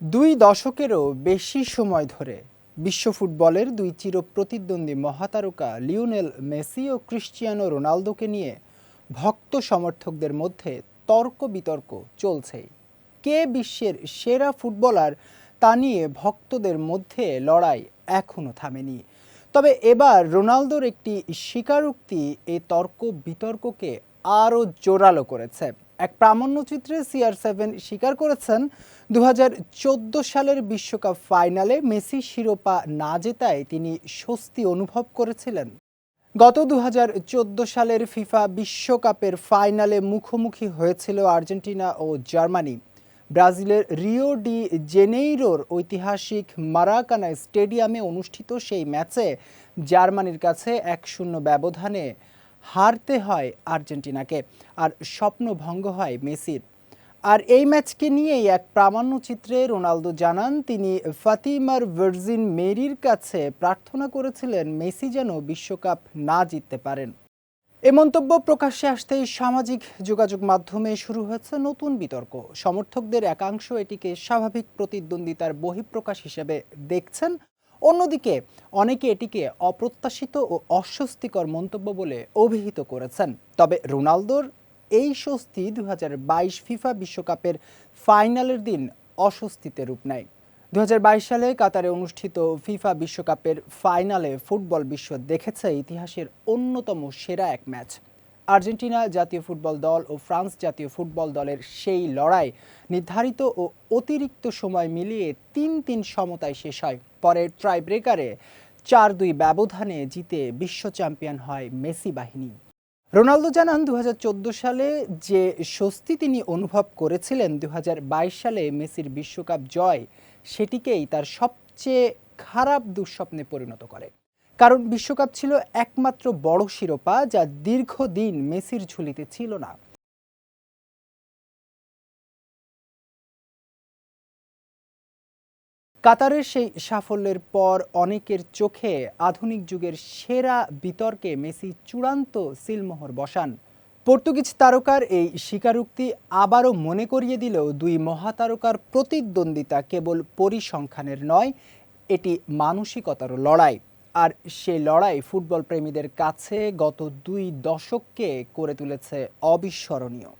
দুই দশকেরও বেশি সময় ধরে বিশ্ব ফুটবলের দুই চির প্রতিদ্বন্দ্বী মহাতারকা লিওনেল মেসি ও ক্রিশ্চিয়ানো রোনালদোকে নিয়ে ভক্ত সমর্থকদের মধ্যে তর্ক বিতর্ক চলছেই। কে বিশ্বের সেরা ফুটবলার তা নিয়ে ভক্তদের মধ্যে লড়াই এখনও থামেনি। তবে এবার রোনালদোর একটি স্বীকারোক্তি এই তর্ক বিতর্ককে আরও জোরালো করেছে। এক প্রামাণ্যচিত্রে সিআর সেভেন স্বীকার করেছেন। দু হাজার চোদ্দ সালের বিশ্বকাপ ফাইনালে মেসি শিরোপা না জেতায় তিনি স্বস্তি অনুভব করেছিলেন। গত দু হাজার চোদ্দ সালের ফিফা বিশ্বকাপের ফাইনালে মুখোমুখি হয়েছিল আর্জেন্টিনা ও জার্মানি। ব্রাজিলের রিও ডি জেনেইরোর ঐতিহাসিক মারাকানা স্টেডিয়ামে অনুষ্ঠিত সেই ম্যাচে জার্মানির কাছে এক শূন্য ব্যবধানে হারতে হয় আর্জেন্টিনাকে আর স্বপ্ন ভঙ্গ হয় মেসির। আর এই ম্যাচকে নিয়েই এক প্রামাণ্যচিত্রে রোনালদো জানান, তিনি ফাতিমার ভার্জিন মেরির কাছে প্রার্থনা করেছিলেন মেসি যেন বিশ্বকাপ না জিততে পারেন। এ মন্তব্য প্রকাশ্যে আসতেই সামাজিক যোগাযোগ মাধ্যমে শুরু হয়েছে নতুন বিতর্ক। সমর্থকদের একাংশ এটিকে স্বাভাবিক প্রতিদ্বন্দ্বিতার বহিঃপ্রকাশ হিসেবে দেখছেন অন্যদিকে, অনেকে এটিকে অপ্রত্যাশিত ও অস্বস্তিকর মন্তব্য বলে অভিহিত করেছেন। তবে রোনালদোর এই স্বস্তি দু হাজার বাইশ ফিফা বিশ্বকাপের ফাইনালের দিন অস্বস্তিতে রূপ নেয়। দু হাজার বাইশ সালে কাতারে অনুষ্ঠিত ফিফা বিশ্বকাপের ফাইনালে ফুটবল বিশ্ব দেখেছে ইতিহাসের অন্যতম সেরা এক ম্যাচ। আর্জেন্টিনা জাতীয় ফুটবল দল ও ফ্রান্স জাতীয় ফুটবল দলের সেই লড়াই নির্ধারিত ও অতিরিক্ত সময় মিলিয়ে তিন তিন সমতায় শেষ হয়। পরে ট্রাই ব্রেকারে চার দুই ব্যবধানে জিতে বিশ্ব চ্যাম্পিয়ন হয় মেসি বাহিনী। রোনালদো জানান দু হাজার চোদ্দ সালে যে স্বস্তি তিনি অনুভব করেছিলেন দু হাজার বাইশ সালে মেসির বিশ্বকাপ জয়, সেটিকেই তার সবচেয়ে খারাপ দুঃস্বপ্নে পরিণত করে। কারণ বিশ্বকাপ ছিল একমাত্র বড় শিরোপা যা দীর্ঘদিন মেসির ঝুলিতে ছিল না। কাতারের সেই সাফল্যের পর অনেকের চোখে আধুনিক যুগের সেরা বিতর্কে মেসি চূড়ান্ত সিলমোহর বসান। পর্তুগিজ তারকার এই স্বীকারোক্তি আবারও মনে করিয়ে দিলেও দুই মহাতারকার প্রতিদ্বন্দ্বিতা কেবল পরিসংখ্যানের নয়, এটি মানসিকতারও লড়াই। আর সেই লড়াই ফুটবল প্রেমীদের কাছে গত দুই দশককে করে তুলেছে অবিস্মরণীয়।